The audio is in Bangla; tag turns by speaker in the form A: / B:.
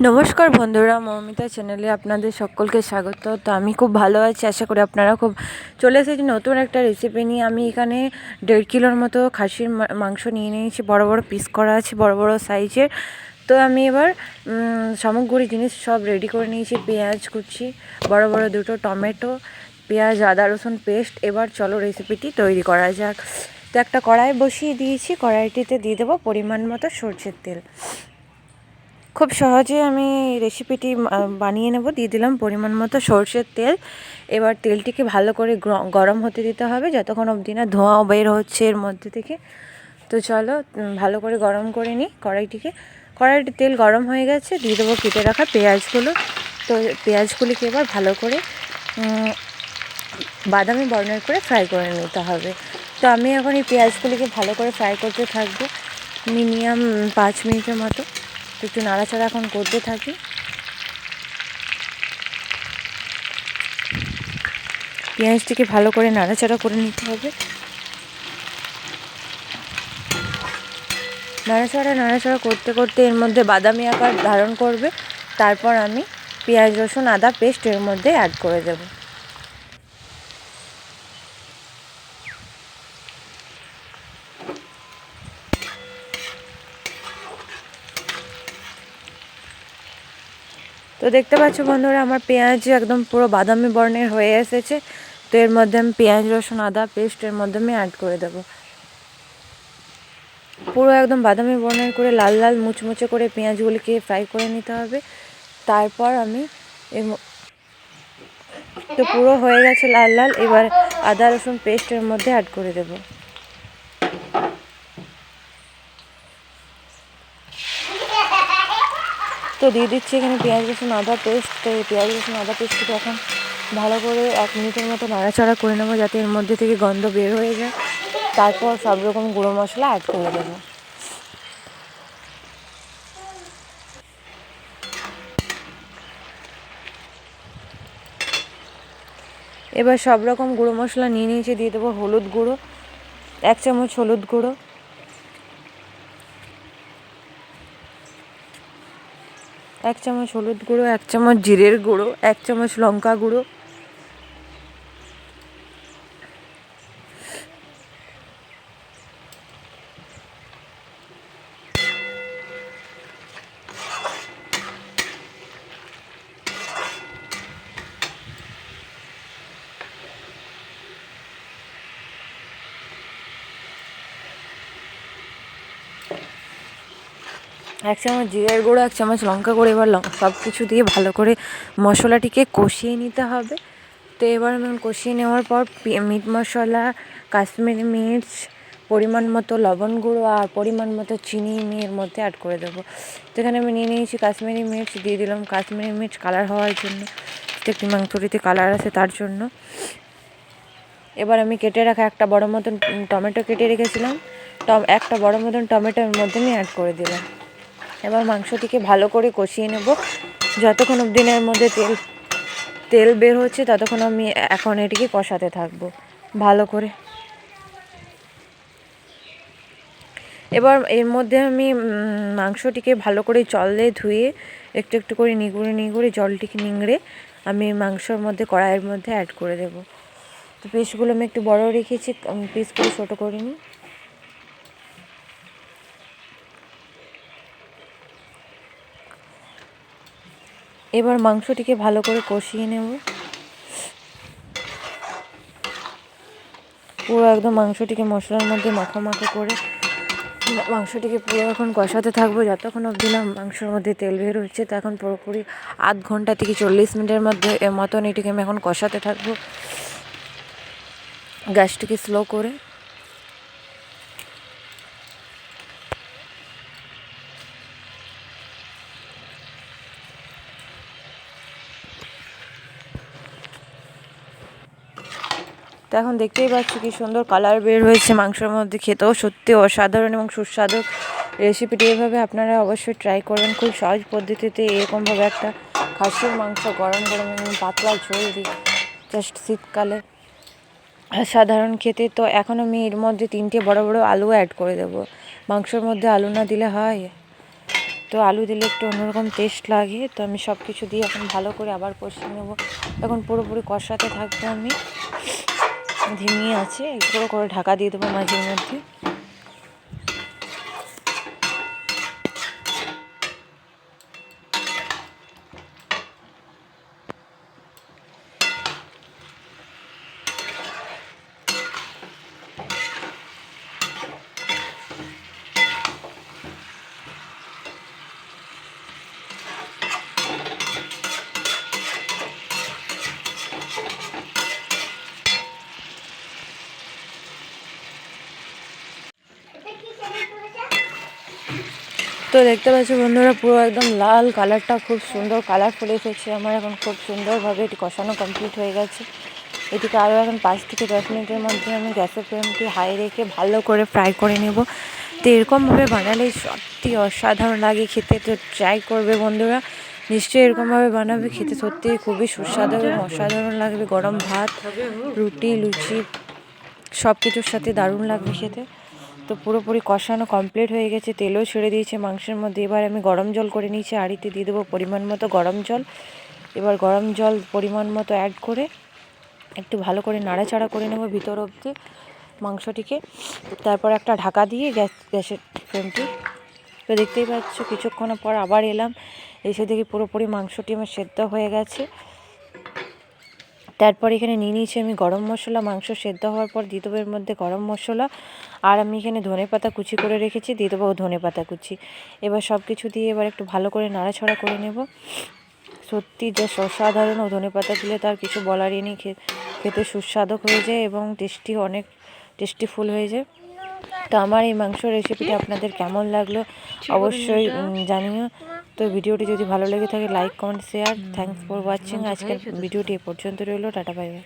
A: নমস্কার বন্ধুরা, মৌমিতা চ্যানেলে আপনাদের সকলকে স্বাগত। তো আমি খুব ভালো আছি, আশা করি আপনারা খুব চলে এসেছি নতুন একটা রেসিপি নিয়ে। আমি এখানে দেড় কিলোর মতো খাসির মাংস নিয়ে নিয়েছি। বড় বড় পিস করা আছে, বড় বড় সাইজের তো আমি এবার সামগ্রী জিনিস সব রেডি করে নিয়েছি। পেঁয়াজ কুচি, বড় বড় দুটো টমেটো, পেঁয়াজ, আদা, রসুন পেস্ট এবার চলো রেসিপিটি তৈরি করা যাক। তো একটা কড়াই বসিয়ে দিয়েছি, কড়াইটিতে দিয়ে দেবো পরিমাণ মতো সরষের তেল। খুব সহজে আমি রেসিপিটি বানিয়ে নেব। দিয়ে দিলাম পরিমাণ মতো সর্ষের তেল। এবার তেলটিকে ভালো করে গরম হতে দিতে হবে। যতক্ষণ অবধি না ধোঁয়া বের হচ্ছে এর মধ্যে থেকে। তো চলো ভালো করে গরম করে নিই কড়াইটিকে। কড়াইটি তেল গরম হয়ে গেছে। দিয়ে দেবো কেটে রাখা পেঁয়াজগুলো। তো পেঁয়াজগুলিকে এবার ভালো করে বাদামি বর্ণের করে ফ্রাই করে নিতে হবে। তো আমি এখন এই পেঁয়াজগুলিকে ভালো করে ফ্রাই করতে থাকব। মিনিমাম পাঁচ মিনিটের মতো। তো একটু নাড়াচাড়া এখন করতে থাকি। পেঁয়াজটিকে ভালো করে নাড়াচাড়া করে নিতে হবে। নাড়াচাড়া নাড়াচাড়া করতে করতে এর মধ্যে বাদামি আকার ধারণ করবে। তারপর আমি পেঁয়াজ, রসুন, আদা, পেস্ট এর মধ্যে অ্যাড করে দেবো। তো দেখতে পাচ্ছ বন্ধুরা, আমার পেঁয়াজ একদম পুরো বাদামি বর্ণের হয়ে এসেছে। তো এর মধ্যে আমি পেঁয়াজ, রসুন, আদা পেস্ট এর মধ্যে আমি অ্যাড করে দেবো। পুরো একদম বাদামি বর্ণের করে লাল লাল মুচমুচে করে পেঁয়াজগুলিকে ফ্রাই করে নিতে হবে। তারপর আমি তো পুরো হয়ে গেছে লাল লাল, এবার আদা, রসুন পেস্টের মধ্যে অ্যাড করে দেবো। তো দিয়ে দিচ্ছি এখানে পেঁয়াজ, রসুন, আদা পেস্ট তো এই পেঁয়াজ, রসুন, আদা পেস্টকে এখন ভালো করে এক মিনিটের মতো নাড়াচাড়া করে নেব যাতে এর মধ্যে থেকে গন্ধ বের হয়ে যায়। তারপর সব রকম গুঁড়ো মশলা অ্যাড করে দেবো এবার সব রকম গুঁড়ো মশলা নিয়ে নিয়েছি, দিয়ে দেবো হলুদ গুঁড়ো, এক চামচ হলুদ গুঁড়ো। এক চামচ হলুদ গুঁড়ো এক চামচ জিরের গুঁড়ো এক চামচ লঙ্কা গুঁড়ো এক চামচ জিরের গুঁড়ো, এক চামচ লঙ্কা গুঁড়ো, এবার সব কিছু দিয়ে ভালো করে মশলাটিকে কষিয়ে নিতে হবে। তো এবার কষিয়ে নেওয়ার পর মিট মশলা, কাশ্মীরি মির্চ, পরিমাণ মতো লবণ গুঁড়ো আর পরিমাণ মতো চিনি আমি এর মধ্যে অ্যাড করে দেবো। তো এখানে আমি নিয়ে নিয়েছি কাশ্মীরি মির্চ, দিয়ে দিলাম কাশ্মীরি মির্চ কালার হওয়ার জন্য। একটি মাংসটিতে কালার আছে তার জন্য। এবার আমি কেটে রাখা একটা বড় মতন টমেটো কেটে রেখেছিলাম। টম একটা বড় মতন টমেটো মধ্যে আমি অ্যাড করে দিলাম। এবার মাংসটিকে ভালো করে কষিয়ে নেব। যতক্ষণ এর মধ্যে তেল তেল বের হচ্ছে, ততক্ষণ আমি এখন এটিকে কষাতে থাকব। ভালো করে। এবার এর মধ্যে আমি মাংসটিকে ভালো করে জল দিয়ে ধুয়ে একটু একটু করে নিগুড়ে নিগুড়ে জলটিকে নিংড়ে আমি মাংসর মধ্যে, কড়াইয়ের মধ্যে অ্যাড করে দেবো। তো পিসগুলো আমি একটু বড় রেখেছি পিসগুলো ছোটো করিনি এবার মাংসটিকে ভালো করে কষিয়ে নেব। পুরো একদম মাংসটিকে মশলার মধ্যে মাখা করে মাংসটিকে পুরো এখন কষাতে থাকব। যতক্ষণ অবধি না মাংসের মধ্যে তেল বের হচ্ছে এখন পুরোপুরি আধ ঘণ্টা থেকে চল্লিশ মিনিটের মধ্যে মতন এটিকে আমি এখন কষাতে থাকব। গ্যাসটিকে স্লো করে এখন দেখতেই পাচ্ছি কি সুন্দর কালার বের হয়েছে মাংসের মধ্যে। খেতেও সত্যি অসাধারণ এবং সুস্বাদু রেসিপিটি এভাবে আপনারা অবশ্যই ট্রাই করবেন খুব সহজ পদ্ধতিতে এরকমভাবে একটা খাসির মাংস গরম গরম এবং পাতলা ঝোল দিই জাস্ট শীতকালে সাধারণ খেতে। তো এখন আমি এর মধ্যে তিনটে বড় বড় আলু অ্যাড করে দেবো। মাংসের মধ্যে আলু না দিলে হয়। তো আলু দিলে একটু অন্যরকম টেস্ট লাগে। তো আমি সব কিছু দিয়ে এখন ভালো করে আবার কষিয়ে নেব। এখন পুরোপুরি কষাতে থাকব আমি। ধিমিয়ে আছে। একটু করে ঢাকা দিয়ে দেবো মাঝে মধ্যে। তো দেখতে পাচ্ছ বন্ধুরা, পুরো একদম লাল কালারটা খুব সুন্দর কালারফুল এসেছে আমার। এখন খুব সুন্দরভাবে এটি কষানো কমপ্লিট হয়ে গেছে। এটিকে আরও এখন পাঁচ থেকে দশ মিনিটের মধ্যে আমি গ্যাসের ফ্লেমটি হাই রেখে ভালো করে ফ্রাই করে নেব। তো এরকমভাবে বানালে সত্যি অসাধারণ লাগে খেতে, তো ট্রাই করবে বন্ধুরা। নিশ্চয়ই এরকমভাবে বানাবে, খেতে সত্যি খুবই সুস্বাদু এবং অসাধারণ লাগবে। গরম ভাত, রুটি, লুচি সব কিছুর সাথে দারুণ লাগবে খেতে। তো পুরোপুরি কষানো কমপ্লিট হয়ে গেছে, তেলও ছেড়ে দিয়েছে মাংসের মধ্যে। এবার আমি গরম জল করে নিয়েছি, আড়িতে দিয়ে দেবো পরিমাণ মতো গরম জল। এবার গরম জল পরিমাণ মতো অ্যাড করে একটু ভালো করে নাড়াচাড়া করে নেব ভিতর অবধি মাংসটিকে। তারপর একটা ঢাকা দিয়ে গ্যাস, গ্যাসের ফ্লেমটি। তো দেখতেই পাচ্ছ, কিছুক্ষণ পর আবার এলাম। এসে দেখি পুরোপুরি মাংসটি আমার সেদ্ধ হয়ে গেছে। তারপর এখানে নিয়ে নিয়েছি আমি গরম মশলা মাংস সেদ্ধ হওয়ার পর দিয়ে দেবো এর মধ্যে গরম মশলা। আর আমি এখানে ধনে পাতা কুচি করে রেখেছি দিয়ে দেবো ধনে পাতা কুচি। এবার সব কিছু দিয়ে এবার একটু ভালো করে নাড়াছাড়া করে নেব। সত্যি যে অসাধারণ ও ধনে পাতা দিলে তার কিছু বলারই নেই খেতে সুস্বাদু হয়ে যায় এবং টেস্টি অনেক টেস্টিফুল হয়ে যায়। তো আমার এই মাংস রেসিপিটা আপনাদের কেমন লাগল অবশ্যই জানিও। তো ভিডিওটি যদি ভালো লেগে থাকে like comment share thanks for watching আজকের ভিডিওটি এ পর্যন্ত রইল টাটা বাই বাই